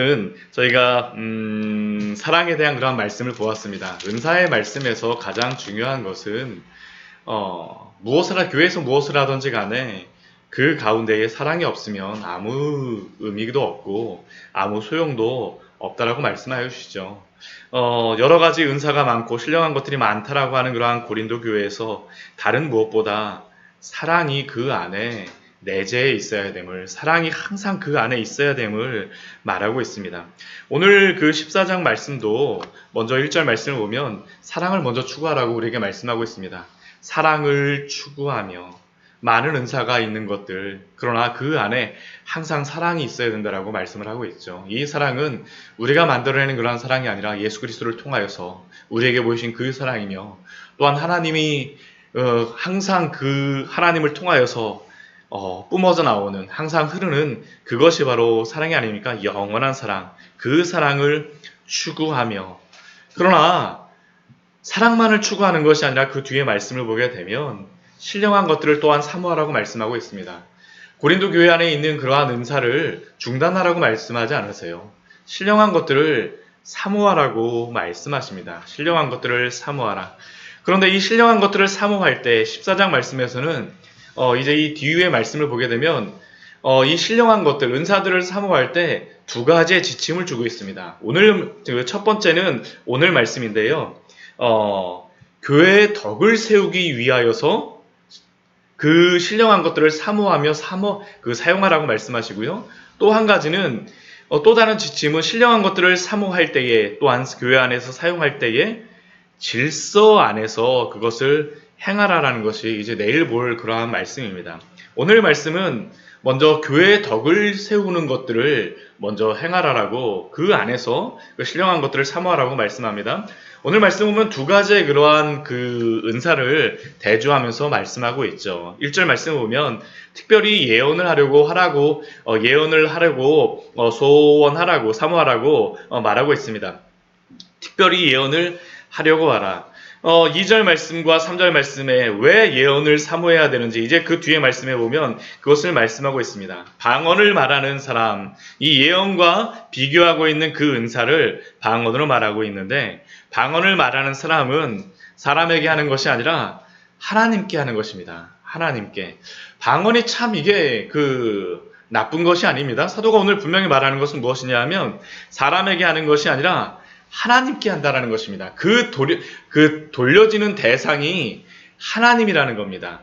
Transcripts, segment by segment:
은 저희가 음, 사랑에 대한 그런 말씀을 보았습니다. 은사의 말씀에서 가장 중요한 것은 어, 무엇을 하, 교회에서 무엇을 하든지 간에 그 가운데에 사랑이 없으면 아무 의미도 없고 아무 소용도 없다라고 말씀하여 주시죠. 어, 여러 가지 은사가 많고 신령한 것들이 많다라고 하는 그러한 고린도 교회에서 다른 무엇보다 사랑이 그 안에 내재해 있어야 됨을 사랑이 항상 그 안에 있어야 됨을 말하고 있습니다. 오늘 그 14장 말씀도 먼저 1절 말씀을 보면 사랑을 먼저 추구하라고 우리에게 말씀하고 있습니다. 사랑을 추구하며 많은 은사가 있는 것들 그러나 그 안에 항상 사랑이 있어야 된다라고 말씀을 하고 있죠. 이 사랑은 우리가 만들어내는 그러한 사랑이 아니라 예수 그리스도를 통하여서 우리에게 보이신 그 사랑이며 또한 하나님이 어, 항상 그 하나님을 통하여서 어, 뿜어져 나오는 항상 흐르는 그것이 바로 사랑이 아닙니까? 영원한 사랑. 그 사랑을 추구하며 그러나 사랑만을 추구하는 것이 아니라 그 뒤에 말씀을 보게 되면 신령한 것들을 또한 사모하라고 말씀하고 있습니다. 고린도 교회 안에 있는 그러한 은사를 중단하라고 말씀하지 않으세요. 신령한 것들을 사모하라고 말씀하십니다. 신령한 것들을 사모하라. 그런데 이 신령한 것들을 사모할 때 14장 말씀에서는 어, 이제 이 뒤에 말씀을 보게 되면 어, 이 신령한 것들, 은사들을 사모할 때 두 가지의 지침을 주고 있습니다. 오늘 그첫 번째는 오늘 말씀인데요. 어, 교회의 덕을 세우기 위하여서 그 신령한 것들을 사모하며 사모 그 사용하라고 말씀하시고요. 또 한 가지는 어, 또 다른 지침은 신령한 것들을 사모할 때에 또한 교회 안에서 사용할 때에 질서 안에서 그것을 행하라라는 것이 이제 내일 볼 그러한 말씀입니다. 오늘 말씀은 먼저 교회의 덕을 세우는 것들을 먼저 행하라라고 그 안에서 그 신령한 것들을 사모하라고 말씀합니다. 오늘 말씀 보면 두 가지의 그러한 그 은사를 대조하면서 말씀하고 있죠. 1절 말씀 보면 특별히 예언을 하려고 하라고 어, 예언을 하려고 어, 소원하라고 사모하라고 어, 말하고 있습니다. 특별히 예언을 하려고 하라. 어, 2절 말씀과 3절 말씀에 왜 예언을 사모해야 되는지 이제 그 뒤에 말씀해 보면 그것을 말씀하고 있습니다. 방언을 말하는 사람, 이 예언과 비교하고 있는 그 은사를 방언으로 말하고 있는데 방언을 말하는 사람은 사람에게 하는 것이 아니라 하나님께 하는 것입니다. 하나님께. 방언이 참 이게 그 나쁜 것이 아닙니다. 사도가 오늘 분명히 말하는 것은 무엇이냐 하면 사람에게 하는 것이 아니라 하나님께 한다라는 것입니다. 그 돌려, 그 돌려지는 대상이 하나님이라는 겁니다.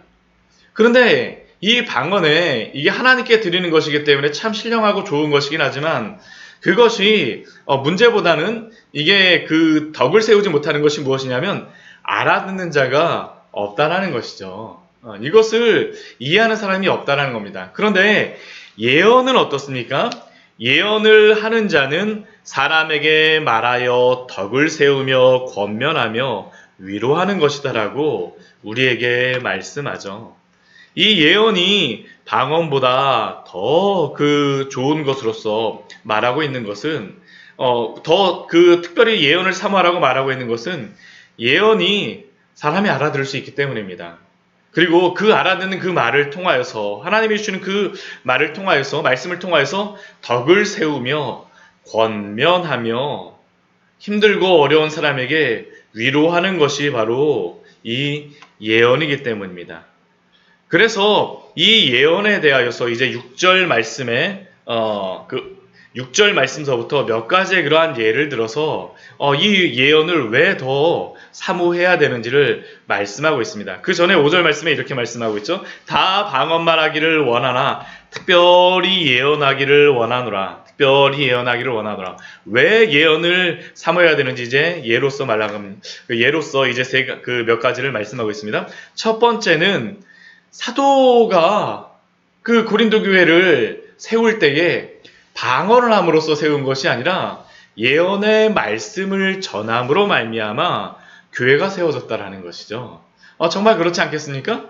그런데 이 방언에 이게 하나님께 드리는 것이기 때문에 참 신령하고 좋은 것이긴 하지만 그것이 어, 문제보다는 이게 그 덕을 세우지 못하는 것이 무엇이냐면 알아듣는 자가 없다라는 것이죠. 어, 이것을 이해하는 사람이 없다라는 겁니다. 그런데 예언은 어떻습니까? 예언을 하는 자는 사람에게 말하여 덕을 세우며 권면하며 위로하는 것이다라고 우리에게 말씀하죠. 이 예언이 방언보다 더 그 좋은 것으로서 말하고 있는 것은 어, 더 그 특별히 예언을 사모하라고 말하고 있는 것은 예언이 사람이 알아들을 수 있기 때문입니다. 그리고 그 알아듣는 그 말을 통하여서 하나님이 주시는 그 말을 통하여서 말씀을 통하여서 덕을 세우며 권면하며 힘들고 어려운 사람에게 위로하는 것이 바로 이 예언이기 때문입니다. 그래서 이 예언에 대하여서 이제 6절 말씀에 어, 그 6절 말씀서부터 몇 가지의 그러한 예를 들어서 어, 이 예언을 왜 더 사모해야 되는지를 말씀하고 있습니다. 그 전에 5절 말씀에 이렇게 말씀하고 있죠. 다 방언만 하기를 원하나 특별히 예언하기를 원하노라. 특별히 예언하기를 원하노라. 왜 예언을 사모해야 되는지 이제 예로서 말하면 그 예로서 이제 그몇 가지를 말씀하고 있습니다. 첫 번째는 사도가 그 고린도 교회를 세울 때에 방언을 함으로써 세운 것이 아니라 예언의 말씀을 전함으로 말미암아 교회가 세워졌다라는 것이죠. 어, 정말 그렇지 않겠습니까?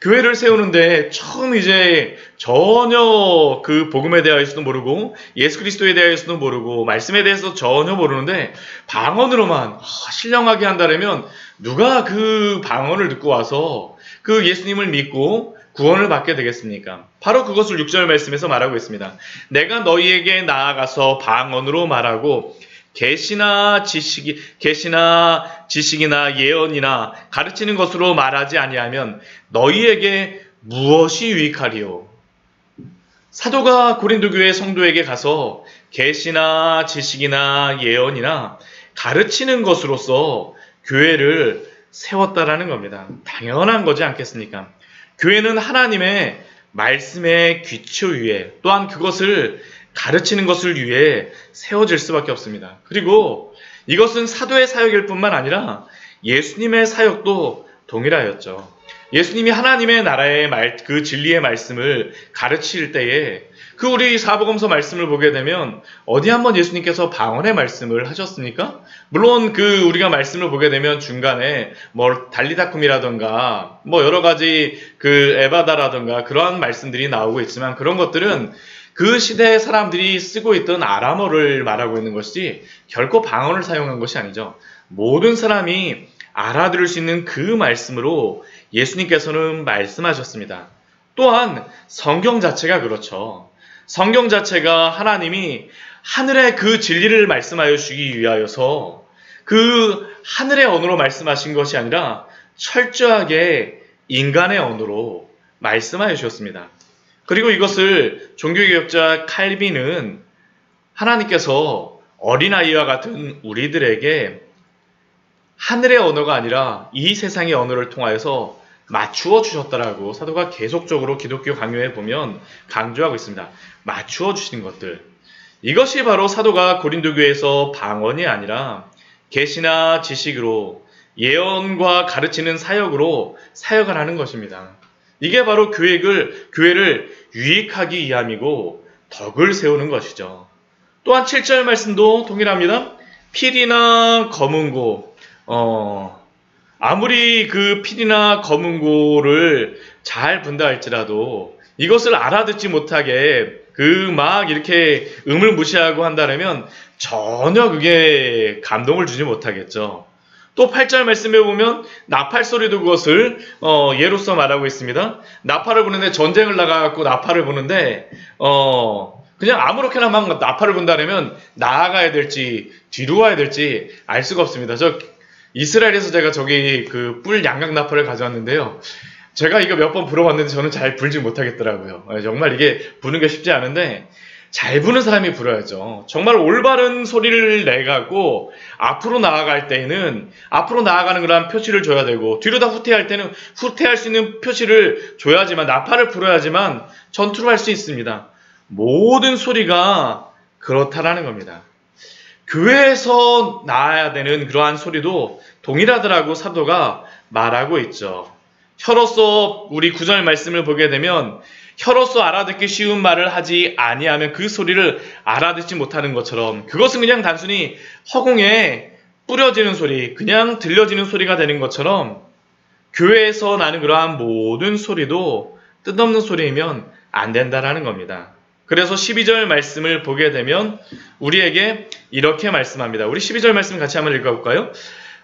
교회를 세우는데 처음 이제 전혀 그 복음에 대하여서도 모르고 예수 그리스도에 대하여서도 모르고 말씀에 대해서 전혀 모르는데 방언으로만 아, 신령하게 한다면 누가 그 방언을 듣고 와서 그 예수님을 믿고 구원을 받게 되겠습니까? 바로 그것을 6절 말씀에서 말하고 있습니다. 내가 너희에게 나아가서 방언으로 말하고 계시나 지식이 계시나 지식이나 예언이나 가르치는 것으로 말하지 아니하면 너희에게 무엇이 유익하리요? 사도가 고린도 교회 성도에게 가서 계시나 지식이나 예언이나 가르치는 것으로서 교회를 세웠다라는 겁니다. 당연한 거지 않겠습니까? 교회는 하나님의 말씀의 귀초 위에 또한 그것을 가르치는 것을 위해 세워질 수밖에 없습니다. 그리고 이것은 사도의 사역일 뿐만 아니라 예수님의 사역도 동일하였죠. 예수님이 하나님의 나라의 말, 그 진리의 말씀을 가르칠 때에 그 우리 사복음서 말씀을 보게 되면 어디 한번 예수님께서 방언의 말씀을 하셨습니까? 물론 그 우리가 말씀을 보게 되면 중간에 뭐 달리다쿰이라던가 뭐 여러 가지 그 에바다라던가 그러한 말씀들이 나오고 있지만 그런 것들은 그 시대의 사람들이 쓰고 있던 아람어를 말하고 있는 것이 결코 방언을 사용한 것이 아니죠. 모든 사람이 알아들을 수 있는 그 말씀으로 예수님께서는 말씀하셨습니다. 또한 성경 자체가 그렇죠. 성경 자체가 하나님이 하늘의 그 진리를 말씀하여 주기 위하여서 그 하늘의 언어로 말씀하신 것이 아니라 철저하게 인간의 언어로 말씀하여 주셨습니다. 그리고 이것을 종교개혁자 칼빈은 하나님께서 어린아이와 같은 우리들에게 하늘의 언어가 아니라 이 세상의 언어를 통하여서 맞추어 주셨다라고 사도가 계속적으로 기독교 강요에 보면 강조하고 있습니다. 맞추어 주신 것들. 이것이 바로 사도가 고린도 교회에서 방언이 아니라 계시나 지식으로 예언과 가르치는 사역으로 사역을 하는 것입니다. 이게 바로 교회를 교회를 유익하기 위함이고 덕을 세우는 것이죠. 또한 7절 말씀도 동일합니다. 필이나 검은고 어 아무리 그 필이나 검은고를 잘 분다 할지라도 이것을 알아듣지 못하게 그 막 이렇게 음을 무시하고 한다면 전혀 그게 감동을 주지 못하겠죠. 또 8절 말씀에 보면 나팔 소리도 그것을 어, 예로서 말하고 있습니다. 나팔을 부는데 전쟁을 나가갖고 나팔을 부는데 어, 그냥 아무렇게나 막 나팔을 분다면 나아가야 될지 뒤로 와야 될지 알 수가 없습니다. 저 이스라엘에서 제가 저기 그 뿔 양각 나팔을 가져왔는데요. 제가 이거 몇 번 불어봤는데 저는 잘 불지 못하겠더라고요. 예, 정말 이게 부는 게 쉽지 않은데 잘 부는 사람이 불어야죠. 정말 올바른 소리를 내가고 앞으로 나아갈 때에는 앞으로 나아가는 그런 표시를 줘야 되고 뒤로 다 후퇴할 때는 후퇴할 수 있는 표시를 줘야지만 나팔을 불어야지만 전투를 할 수 있습니다. 모든 소리가 그렇다라는 겁니다. 교회에서 나아야 되는 그러한 소리도 동일하더라고 사도가 말하고 있죠. 혀로서 우리 구절 말씀을 보게 되면 혀로서 알아듣기 쉬운 말을 하지 아니하면 그 소리를 알아듣지 못하는 것처럼 그것은 그냥 단순히 허공에 뿌려지는 소리, 그냥 들려지는 소리가 되는 것처럼 교회에서 나는 그러한 모든 소리도 뜻없는 소리이면 안 된다라는 겁니다. 그래서 12절 말씀을 보게 되면 우리에게 이렇게 말씀합니다. 우리 12절 말씀 같이 한번 읽어볼까요?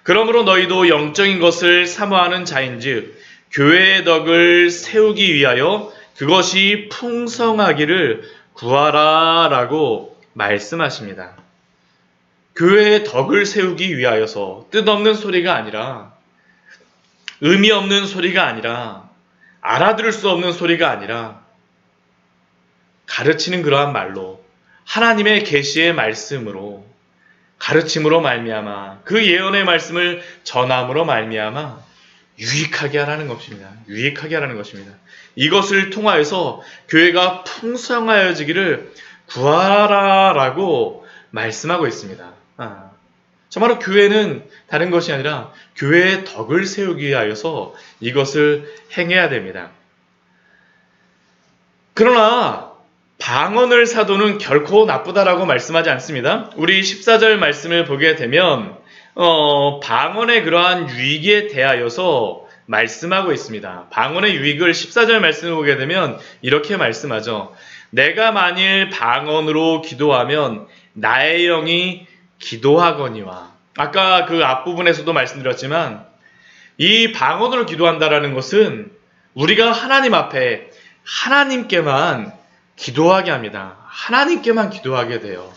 그러므로 너희도 영적인 것을 사모하는 자인즉 교회의 덕을 세우기 위하여 그것이 풍성하기를 구하라라고 말씀하십니다. 교회의 덕을 세우기 위하여서 뜻없는 소리가 아니라 의미 없는 소리가 아니라 알아들을 수 없는 소리가 아니라 가르치는 그러한 말로 하나님의 계시의 말씀으로 가르침으로 말미암아 그 예언의 말씀을 전함으로 말미암아 유익하게 하라는 것입니다. 유익하게 하라는 것입니다. 이것을 통하여서 교회가 풍성하여지기를 구하라라고 말씀하고 있습니다. 아, 정말로 교회는 다른 것이 아니라 교회의 덕을 세우기 위하여서 이것을 행해야 됩니다. 그러나 방언을 사도는 결코 나쁘다라고 말씀하지 않습니다. 우리 14절 말씀을 보게 되면 어, 방언의 그러한 유익에 대하여서 말씀하고 있습니다. 방언의 유익을 14절 말씀을 보게 되면 이렇게 말씀하죠. 내가 만일 방언으로 기도하면 나의 영이 기도하거니와 아까 그 앞부분에서도 말씀드렸지만 이 방언으로 기도한다라는 것은 우리가 하나님 앞에 하나님께만 기도하게 합니다. 하나님께만 기도하게 돼요.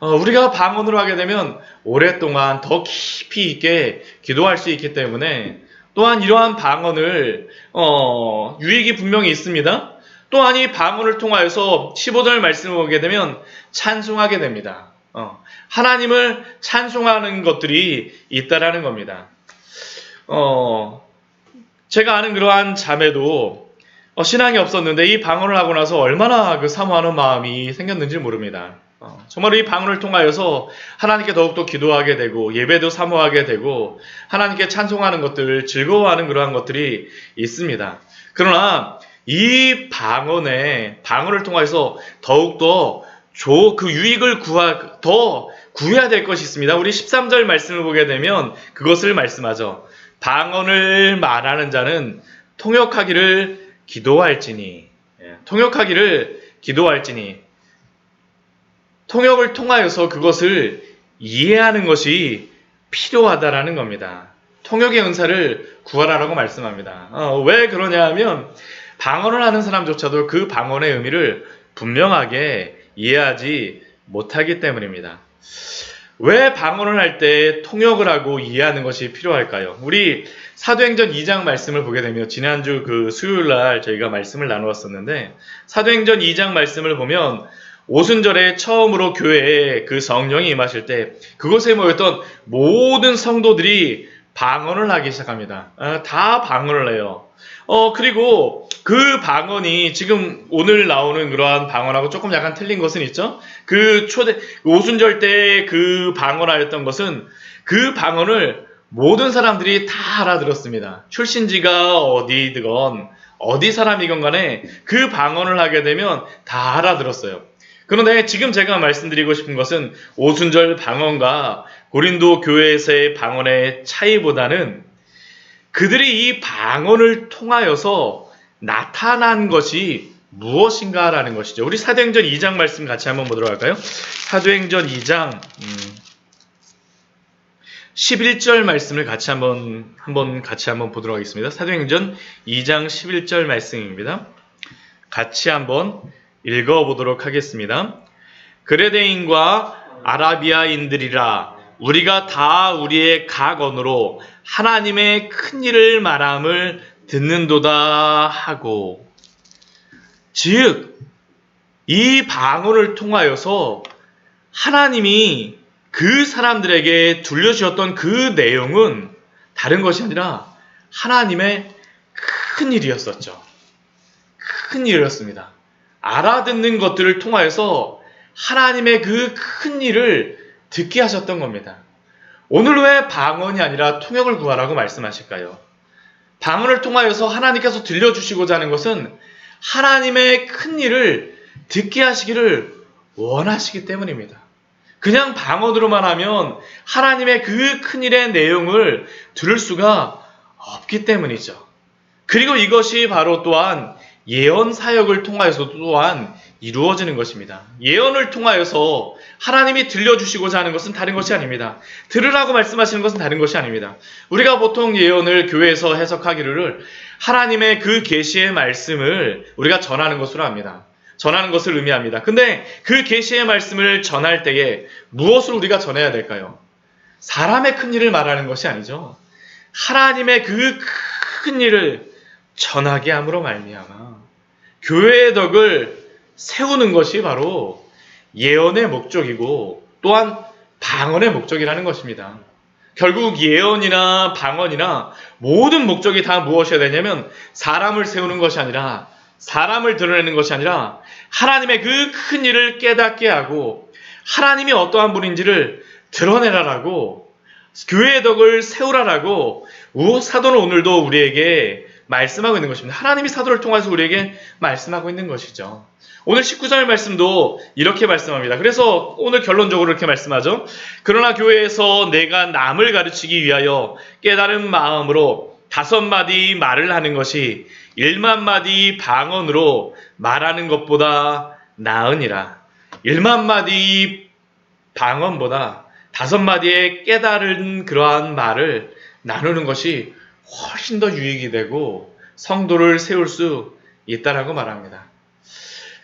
어, 우리가 방언으로 하게 되면 오랫동안 더 깊이 있게 기도할 수 있기 때문에 또한 이러한 방언을 어, 유익이 분명히 있습니다. 또한 이 방언을 통하여서 15절 말씀을 보게 되면 찬송하게 됩니다. 어, 하나님을 찬송하는 것들이 있다라는 겁니다. 어, 제가 아는 그러한 자매도 어, 신앙이 없었는데 이 방언을 하고 나서 얼마나 그 사모하는 마음이 생겼는지 모릅니다. 어, 정말 이 방언을 통하여서 하나님께 더욱더 기도하게 되고 예배도 사모하게 되고 하나님께 찬송하는 것들 즐거워하는 그러한 것들이 있습니다. 그러나 이 방언에 방언을 통해서 더욱더 조, 그 유익을 구하, 더 구해야 될 것이 있습니다. 우리 13절 말씀을 보게 되면 그것을 말씀하죠. 방언을 말하는 자는 통역하기를 기도할지니, 예, 통역하기를 기도할지니, 통역을 통하여서 그것을 이해하는 것이 필요하다라는 겁니다. 통역의 은사를 구하라라고 말씀합니다. 어, 왜 그러냐 하면 방언을 하는 사람조차도 그 방언의 의미를 분명하게 이해하지 못하기 때문입니다. 왜 방언을 할 때 통역을 하고 이해하는 것이 필요할까요? 우리 사도행전 2장 말씀을 보게 되면 지난주 그 수요일 날 저희가 말씀을 나누었었는데 사도행전 2장 말씀을 보면 오순절에 처음으로 교회에 그 성령이 임하실 때 그곳에 모였던 모든 성도들이 방언을 하기 시작합니다. 아, 다 방언을 해요. 어, 그리고 그 방언이 지금 오늘 나오는 그러한 방언하고 조금 약간 틀린 것은 있죠? 그 초대, 오순절 때 그 방언하였던 것은 그 방언을 모든 사람들이 다 알아들었습니다. 출신지가 어디든 어디 사람이건 간에 그 방언을 하게 되면 다 알아들었어요. 그런데 지금 제가 말씀드리고 싶은 것은 오순절 방언과 고린도 교회에서의 방언의 차이보다는 그들이 이 방언을 통하여서 나타난 것이 무엇인가라는 것이죠. 우리 사도행전 2장 말씀 같이 한번 보도록 할까요? 사도행전 2장 음, 11절 말씀을 같이 한번 한번 같이 한번 보도록 하겠습니다. 사도행전 2장 11절 말씀입니다. 같이 한번 읽어 보도록 하겠습니다. 그레데인과 아라비아인들이라 우리가 다 우리의 각 언어로 하나님의 큰 일을 말함을 듣는도다 하고 즉 이 방언을 통하여서 하나님이 그 사람들에게 들려주셨던 그 내용은 다른 것이 아니라 하나님의 큰 일이었었죠. 큰 일이었습니다. 알아듣는 것들을 통하여서 하나님의 그 큰 일을 듣게 하셨던 겁니다. 오늘 왜 방언이 아니라 통역을 구하라고 말씀하실까요? 방언을 통하여서 하나님께서 들려주시고자 하는 것은 하나님의 큰 일을 듣게 하시기를 원하시기 때문입니다. 그냥 방언으로만 하면 하나님의 그 큰 일의 내용을 들을 수가 없기 때문이죠. 그리고 이것이 바로 또한 예언 사역을 통하여서 또한 이루어지는 것입니다. 예언을 통하여서 하나님이 들려주시고자 하는 것은 다른 것이 아닙니다. 들으라고 말씀하시는 것은 다른 것이 아닙니다. 우리가 보통 예언을 교회에서 해석하기를 하나님의 그 계시의 말씀을 우리가 전하는 것으로 합니다. 전하는 것을 의미합니다. 근데 그 계시의 말씀을 전할 때에 무엇을 우리가 전해야 될까요? 사람의 큰 일을 말하는 것이 아니죠. 하나님의 그 큰 일을 전하게 함으로 말미암아 교회의 덕을 세우는 것이 바로 예언의 목적이고 또한 방언의 목적이라는 것입니다. 결국 예언이나 방언이나 모든 목적이 다 무엇이어야 되냐면 사람을 세우는 것이 아니라 사람을 드러내는 것이 아니라 하나님의 그 큰 일을 깨닫게 하고 하나님이 어떠한 분인지를 드러내라라고 교회의 덕을 세우라라고 사도는 오늘도 우리에게 말씀하고 있는 것입니다. 하나님이 사도를 통해서 우리에게 말씀하고 있는 것이죠. 오늘 19절 말씀도 이렇게 말씀합니다. 그래서 오늘 결론적으로 이렇게 말씀하죠. 그러나 교회에서 내가 남을 가르치기 위하여 깨달은 마음으로 다섯 마디 말을 하는 것이 일만 마디 방언으로 말하는 것보다 나으니라. 일만 마디 방언보다 다섯 마디의 깨달은 그러한 말을 나누는 것이 훨씬 더 유익이 되고 성도를 세울 수 있다라고 말합니다.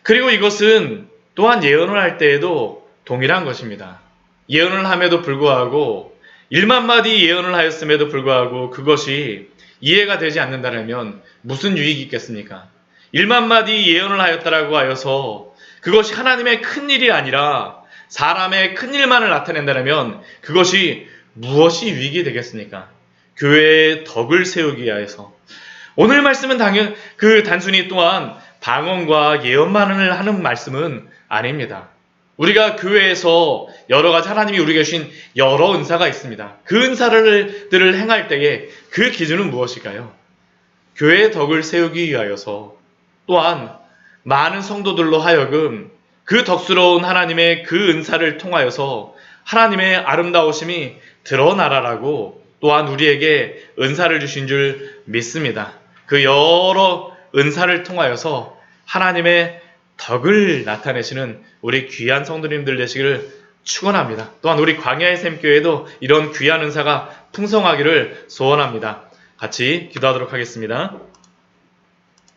그리고 이것은 또한 예언을 할 때에도 동일한 것입니다. 예언을 함에도 불구하고 1만 마디 예언을 하였음에도 불구하고 그것이 이해가 되지 않는다면 무슨 유익이 있겠습니까? 1만 마디 예언을 하였다라고 하여서 그것이 하나님의 큰 일이 아니라 사람의 큰 일만을 나타낸다면 그것이 무엇이 유익이 되겠습니까? 교회의 덕을 세우기 위해서 오늘 말씀은 당연 그 단순히 또한 방언과 예언만을 하는 말씀은 아닙니다. 우리가 교회에서 여러 가지 하나님이 우리에게 주신 여러 은사가 있습니다. 그 은사들을 행할 때에 그 기준은 무엇일까요? 교회의 덕을 세우기 위하여서 또한 많은 성도들로 하여금 그 덕스러운 하나님의 그 은사를 통하여서 하나님의 아름다우심이 드러나라라고 또한 우리에게 은사를 주신 줄 믿습니다. 그 여러 은사를 통하여서 하나님의 덕을 나타내시는 우리 귀한 성도님들 되시기를 축원합니다. 또한 우리 광야의 샘교회도 이런 귀한 은사가 풍성하기를 소원합니다. 같이 기도하도록 하겠습니다.